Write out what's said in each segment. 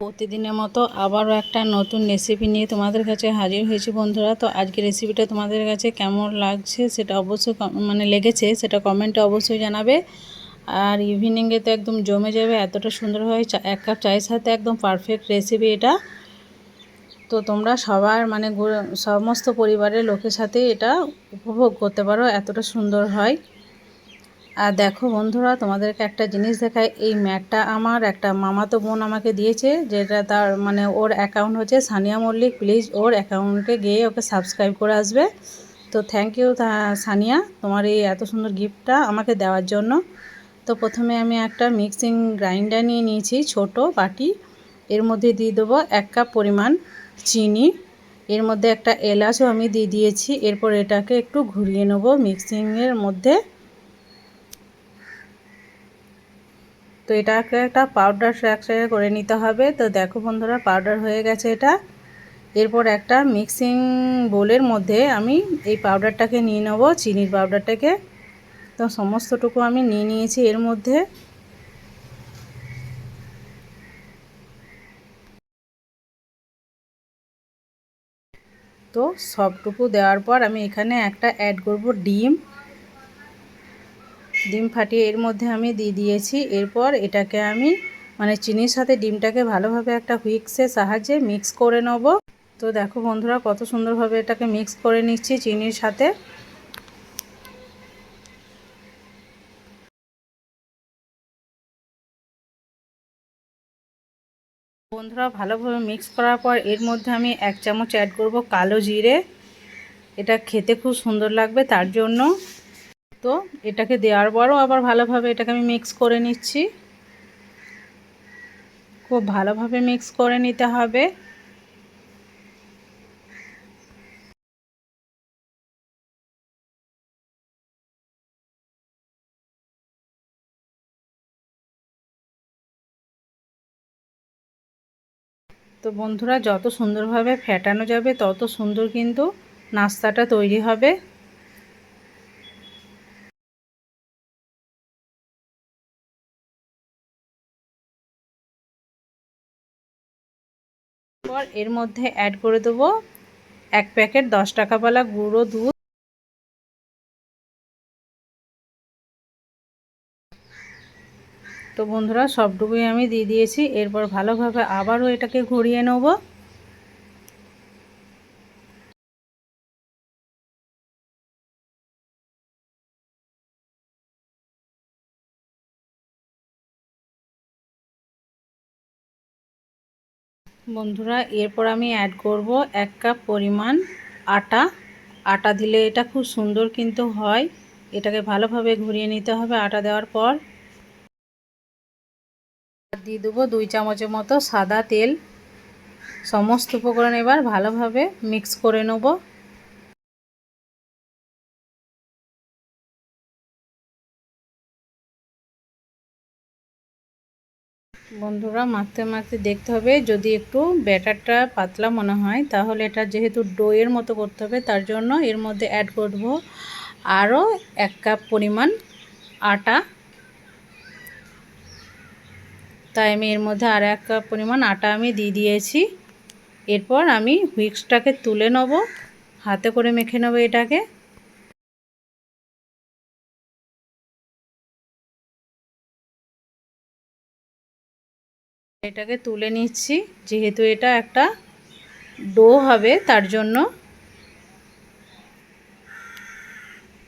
প্রতিদিনের মতো আবারও একটা নতুন রেসিপি নিয়ে তোমাদের কাছে হাজির হয়েছি বন্ধুরা। তো আজকে রেসিপিটা তোমাদের কাছে কেমন লাগছে সেটা অবশ্যই মানে লেগেছে সেটা কমেন্টে অবশ্যই জানাবে। আর ইভিনিংয়ে তো একদম জমে যাবে, এতটা সুন্দর হয় এক কাপ চায়ের সাথে একদম পারফেক্ট রেসিপি এটা। তো তোমরা সবার মানে সমস্ত পরিবারের লোকের সাথে এটা উপভোগ করতে পারো, এতটা সুন্দর হয়। আর দেখো বন্ধুরা, তোমাদেরকে একটা জিনিস দেখায় এই ম্যাটটা আমার, একটা মামাতো বোন আমাকে দিয়েছে, যেটা তার মানে ওর অ্যাকাউন্ট হচ্ছে সানিয়া মল্লিক। প্লিজ ওর অ্যাকাউন্টে গিয়ে ওকে সাবস্ক্রাইব করে আসবে। তো থ্যাংক ইউ সানিয়া, তোমার এই এত সুন্দর গিফটটা আমাকে দেওয়ার জন্য। তো প্রথমে আমি একটা মিক্সিং গ্রাইন্ডার নিয়ে নিয়েছি, ছোট বাটি। এর মধ্যে দিয়ে দেবো এক কাপ পরিমাণ চিনি। এর মধ্যে একটা এলাচও আমি দিয়ে দিয়েছি। এরপর এটাকে একটু ঘুরিয়ে নেব মিক্সিংয়ের মধ্যে। তো এটাকে একটা পাউডার স্ট্রাকচারে করে নিতে হবে। তো দেখো বন্ধুরা পাউডার হয়ে গেছে এটা। এরপর একটা মিক্সিং বোলের মধ্যে আমি এই পাউডারটাকে নিয়ে নেব, চিনির পাউডারটাকে তো সমস্তটুকু আমি নিয়ে নিয়েছি এর মধ্যে। তো সবটুকু দেওয়ার পর আমি এখানে একটা অ্যাড করব ডিম। ডিম ফাটিয়ে এর মধ্যে আমি দিয়ে দিয়েছি। এরপর এটাকে আমি মানে চিনির সাথে ডিমটাকে ভালোভাবে একটা হুইক্সের সাহায্যে মিক্স করে নেব। তো দেখো বন্ধুরা কত সুন্দরভাবে এটাকে মিক্স করে নিচ্ছি চিনির সাথে। বন্ধুরা ভালোভাবে মিক্স করার পর এর মধ্যে আমি এক চামচ অ্যাড করব কালো জিরে। এটা খেতে খুব সুন্দর লাগবে তার জন্য। তো এটাকে দেওয়ার পরও আবার ভালোভাবে এটাকে আমি মিক্স করে নিচ্ছি। খুব ভালোভাবে মিক্স করে নিতে হবে। তো বন্ধুরা, যত সুন্দরভাবে ফেটানো যাবে, তত সুন্দর কিন্তু নাস্তাটা তৈরি হবে। এর মধ্যে অ্যাড করে দেবো এক প্যাকেট দশ টাকাওয়ালা গুঁড়ো দুধ। তো বন্ধুরা সবটুকুই আমি দিয়ে দিয়েছি, এরপর ভালোভাবে আবারও এটাকে ঘুরিয়ে নেব। বন্ধুরা, এরপর আমি অ্যাড করব এক কাপ পরিমাণ আটা। আটা দিলে এটা খুব সুন্দর কিন্তু হয়। এটাকে ভালোভাবে ঘুরিয়ে নিতে হবে আটা দেওয়ার পর। দিয়ে দেবো দুই চামচের মতো সাদা তেল। সমস্ত উপকরণ এবার ভালোভাবে মিক্স করে নেব। বন্ধুরা, মাখতে মাখতে দেখতে হবে। যদি একটু ব্যাটারটা পাতলা মনে হয়, তাহলে এটা যেহেতু ডোয়ের মতো করতে হবে, তার জন্য এর মধ্যে অ্যাড করব আরও এক কাপ পরিমাণ আটা। তাই আমি এর মধ্যে আর এক কাপ পরিমাণ আটা আমি দিয়ে দিয়েছি। এরপর আমি হুইক্সটাকে তুলে নেব, হাতে করে মেখে নেব এটাকে। এটাকে তুলে নিচ্ছি। যেহেতু এটা একটা ডো হবে, তার জন্য।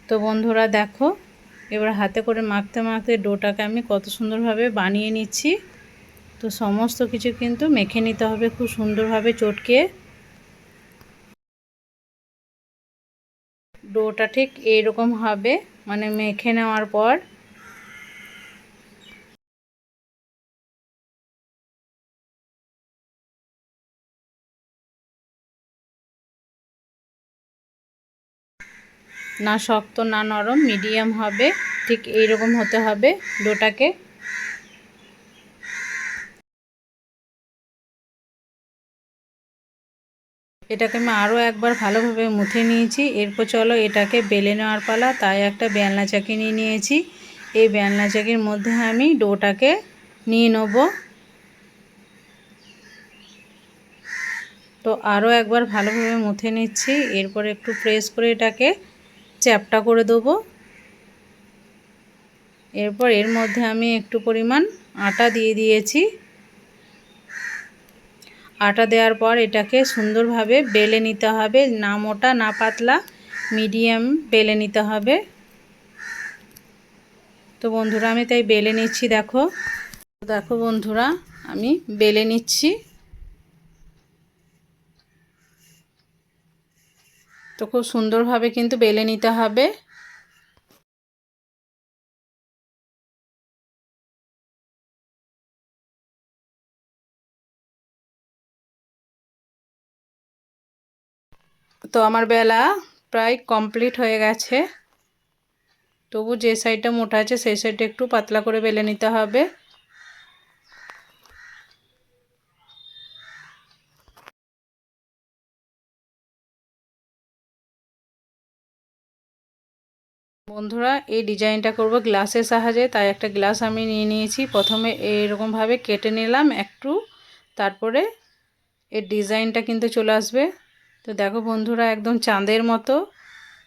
তো বন্ধুরা দেখো, এবার হাতে করে মাখতে মাখতে ডোটাকে আমি কত সুন্দরভাবে বানিয়ে নিচ্ছি। তো সমস্ত কিছু কিন্তু মেখে নিতে হবে খুব সুন্দরভাবে চটকে। ডোটা ঠিক এইরকম হবে মানে মেখে নেওয়ার পর। না শক্ত, না নরম মিডিয়াম হবে, ঠিক এইরকম হতে হবে ডোটাকে। এটাকে আমি আরও একবার ভালোভাবে মুথে নিয়েছি। এরপর চলো এটাকে বেলে নেওয়ার পালা, তাই একটা বেলনা চাকি নিয়ে নিয়েছি। এই বেলনা চাকির মধ্যে আমি ডোটাকে নিয়ে নেব। তো আরও একবার ভালোভাবে মুথে নিচ্ছি, এরপর একটু প্রেস করে এটাকে চ্যাপটা করে দেবো। এরপর এর মধ্যে আমি একটু পরিমাণ আটা দিয়ে দিয়েছি। আটা দেওয়ার পর এটাকে সুন্দরভাবে বেলে নিতে হবে। না মোটা, না পাতলা, মিডিয়াম বেলে নিতে হবে। তো বন্ধুরা, আমি তাই বেলে নিচ্ছি, দেখো। দেখো বন্ধুরা, আমি বেলে নিচ্ছি। তো খুব সুন্দরভাবে কিন্তু বেলে নিতে হবে। তো আমার বেলা প্রায় কমপ্লিট হয়ে গেছে। তবু যে সাইডটা মোটা আছে, সেই সাইডটা একটু পাতলা করে বেলে নিতে হবে। বন্ধুরা, এই ডিজাইনটা করব গ্লাসের সাহায্যে, তাই একটা গ্লাস আমি নিয়ে নিয়েছি। প্রথমে এরকমভাবে কেটে নিলাম একটু, তারপরে এর ডিজাইনটা কিন্তু চলে আসবে। তো দেখো বন্ধুরা, একদম চাঁদের মতো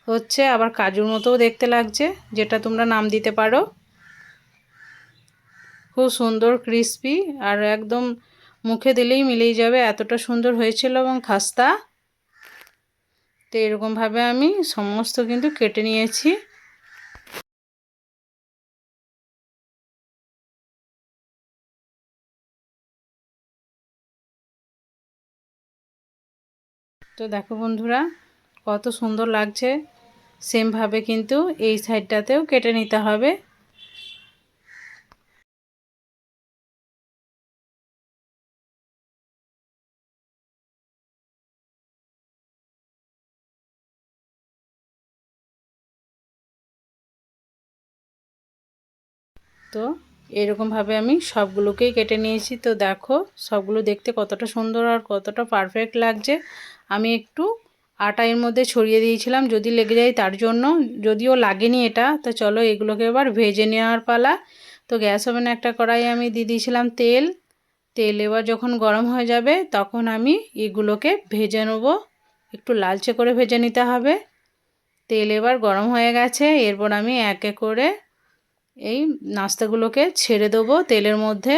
হচ্ছে, আবার কাজুর মতোও দেখতে লাগছে, যেটা তোমরা নাম দিতে পারো। খুব সুন্দর, ক্রিসপি, আর একদম মুখে দিলেই মিলেই যাবে, এতটা সুন্দর হয়েছিল এবং খাস্তা। তো এরকমভাবে আমি সমস্ত কিন্তু কেটে নিয়েছি। তো দেখো বন্ধুরা কত সুন্দর লাগছে। সেমভাবে কিন্তু এই সাইডটাতেও কেটে নিতে হবে। তো এরকমভাবে আমি সবগুলোকেই কেটে নিয়েছি। তো দেখো, সবগুলো দেখতে কতটা সুন্দর আর কতটা পারফেক্ট লাগছে। আমি একটু আটা এর মধ্যে ছড়িয়ে দিয়েছিলাম, যদি লেগে যায় তার জন্য। যদিও লাগেনি এটা, তো চলো এগুলোকে এবার ভেজে নেওয়ার পালা। তো গ্যাস ওভেনে একটা কড়াই আমি দিয়ে দিয়েছিলাম তেল। তেল এবার যখন গরম হয়ে যাবে, তখন আমি এগুলোকে ভেজে নেব। একটু লালচে করে ভেজে নিতে হবে। তেল এবার গরম হয়ে গেছে, এরপর আমি একে করে এই নাস্তাগুলোকে ছেড়ে দেবো তেলের মধ্যে।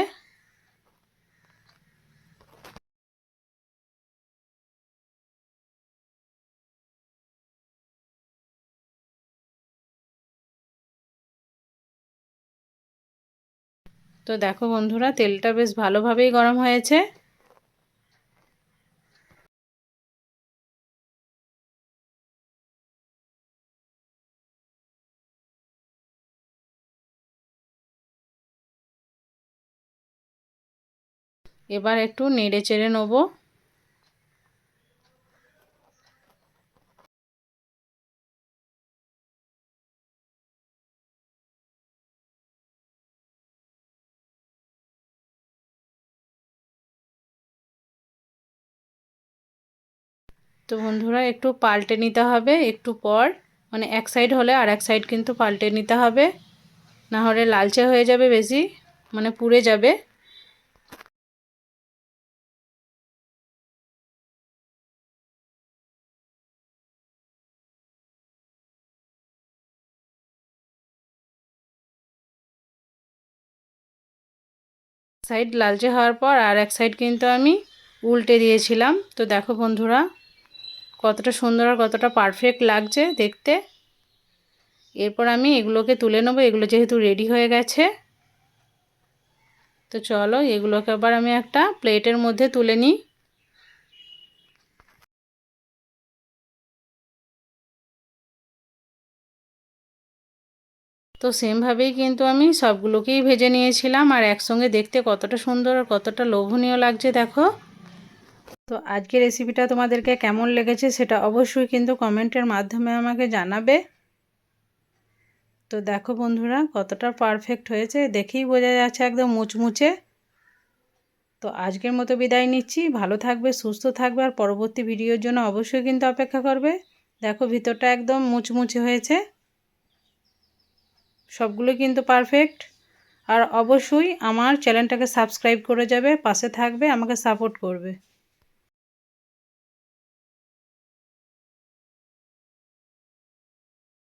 তো দেখো বন্ধুরা তেলটা বেশ ভালোভাবেই গরম হয়েছে। এবার একটু নেড়ে চেড়ে নেব। তো বন্ধুরা, একটু পাল্টে নিতে হবে একটু পর। মানে এক সাইড হলে আর এক সাইড কিন্তু পাল্টে নিতে হবে। না হলে লালচে হয়ে যাবে বেশি মানে পুড়ে যাবে। সাইড লালচে হওয়ার পর আর এক সাইড কিন্তু আমি উল্টে দিয়েছিলাম। তো দেখো বন্ধুরা, কতটা সুন্দর আর কতটা পারফেক্ট লাগছে দেখতে। এরপর আমি এগুলোকে তুলে নেব, এগুলো যেহেতু রেডি হয়ে গেছে। তো চলো, এগুলোকে আবার আমি একটা প্লেটের মধ্যে তুলে নিই। তো সেমভাবেই কিন্তু আমি সবগুলোকেই ভেজে নিয়েছিলাম আর একসঙ্গে দেখতে কতটা সুন্দর আর কতটা লোভনীয় লাগছে, দেখো। তো আজকের রেসিপিটা তোমাদেরকে কেমন লেগেছে সেটা অবশ্যই কিন্তু কমেন্টের মাধ্যমে আমাকে জানাবে। তো দেখো বন্ধুরা, কতটা পারফেক্ট হয়েছে, দেখেই বোঝা যাচ্ছে একদম মুচমুচে। তো আজকের মতো বিদায় নিচ্ছি। ভালো থাকবে, সুস্থ থাকবে আর পরবর্তী ভিডিওর জন্য অবশ্যই কিন্তু অপেক্ষা করবে। দেখো ভিতরটা একদম মুচমুচে হয়েছে। সবগুলো কিন্তু পারফেক্ট আর অবশ্যই আমার চ্যানেলটাকে সাবস্ক্রাইব করে যাবে, পাশে থাকবে, আমাকে সাপোর্ট করবে।